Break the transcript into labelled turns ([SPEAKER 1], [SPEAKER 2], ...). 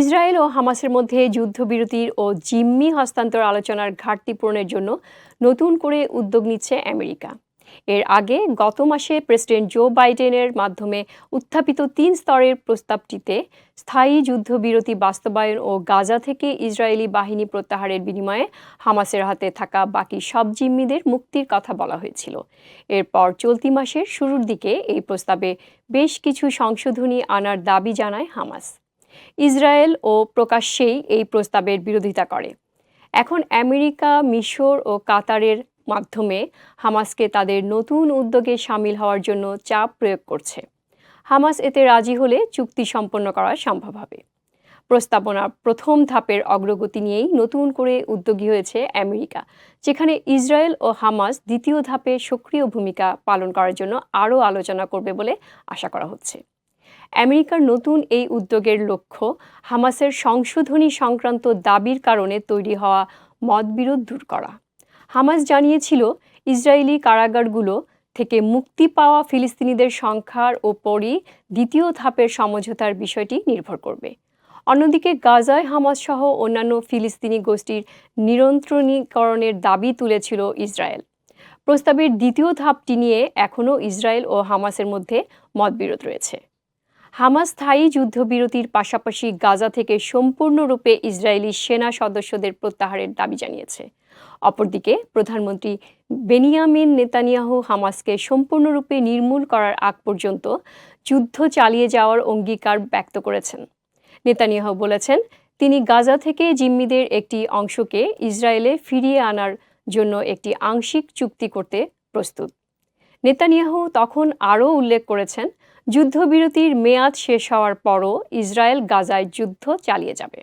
[SPEAKER 1] Israel ও হামাসের মধ্যে যুদ্ধবিরতির ও জিম্মি হস্তান্তর আলোচনার ঘাটতি পূরণের জন্য নতুন করে উদ্যোগ নিচ্ছে আমেরিকা এর আগে গত মাসে প্রেসিডেন্ট জো বাইডেনের মাধ্যমে উত্থাপিত তিন স্তরের প্রস্তাবটিতে স্থায়ী যুদ্ধবিরতি বাস্তবায়ন ও গাজা থেকে ইসরায়েলি বাহিনী প্রত্যাহারের বিনিময়ে হামাসের হাতে থাকা বাকি সব জিম্মিদের মুক্তির কথা বলা হয়েছিল এরপর চলতি মাসের শুরুর দিকে এই প্রস্তাবে বেশ কিছু সংশোধনী আনার দাবি জানায় হামাস ইসরায়েল ও প্রকাশ্যেই এই প্রস্তাবের বিরোধিতা করে এখন আমেরিকা মিশর ও কাতারের মাধ্যমে হামাসকে তাদের নতুন উদ্যোগে সামিল হওয়ার জন্য চাপ প্রয়োগ করছে হামাস এতে রাজি হলে চুক্তি সম্পন্ন করা সম্ভব হবে প্রস্তাবনার প্রথম ধাপের অগ্রগতি নিয়েই নতুন করে উদ্যোগী হয়েছে আমেরিকা যেখানে ইসরায়েল ও হামাস দ্বিতীয় ধাপে সক্রিয় ভূমিকা পালন করার জন্য আরও আলোচনা করবে বলে আশা করা হচ্ছে আমেরিকার নতুন এই উদ্যোগের লক্ষ্য হামাসের সংশোধনী সংক্রান্ত দাবির কারণে তৈরি হওয়া মতবিরোধ দূর করা হামাস জানিয়েছিল ইসরায়েলি কারাগারগুলো থেকে মুক্তি পাওয়া ফিলিস্তিনিদের সংখ্যার ওপরই দ্বিতীয় ধাপের সমঝোতার বিষয়টি নির্ভর করবে অন্যদিকে গাজায় হামাস সহ অন্যান্য ফিলিস্তিনি গোষ্ঠীর নিয়ন্ত্রণীকরণের দাবি তুলেছিল ইসরায়েল প্রস্তাবের দ্বিতীয় ধাপটি নিয়ে এখনও ইসরায়েল ও হামাসের মধ্যে মতবিরোধ রয়েছে হামাস স্থায়ী যুদ্ধবিরতির পাশাপাশি গাজা থেকে সম্পূর্ণরূপে ইসরায়েলি সেনা সদস্যদের প্রত্যাহারের দাবি জানিয়েছে অপরদিকে প্রধানমন্ত্রী বেনিয়ামিন নেতানিয়াহু হামাসকে সম্পূর্ণরূপে নির্মূল করার আগ পর্যন্ত যুদ্ধ চালিয়ে যাওয়ার অঙ্গীকার ব্যক্ত করেছেন নেতানিয়াহু বলেছেন তিনি গাজা থেকে জিম্মিদের একটি অংশকে ইসরায়েলে ফিরিয়ে আনার জন্য একটি আংশিক চুক্তি করতে প্রস্তুত নেতানিয়াহু তখন আরও উল্লেখ করেছেন যুদ্ধবিরতির মেয়াদ শেষ হওয়ার পরও ইসরায়েল গাজায় যুদ্ধ চালিয়ে যাবে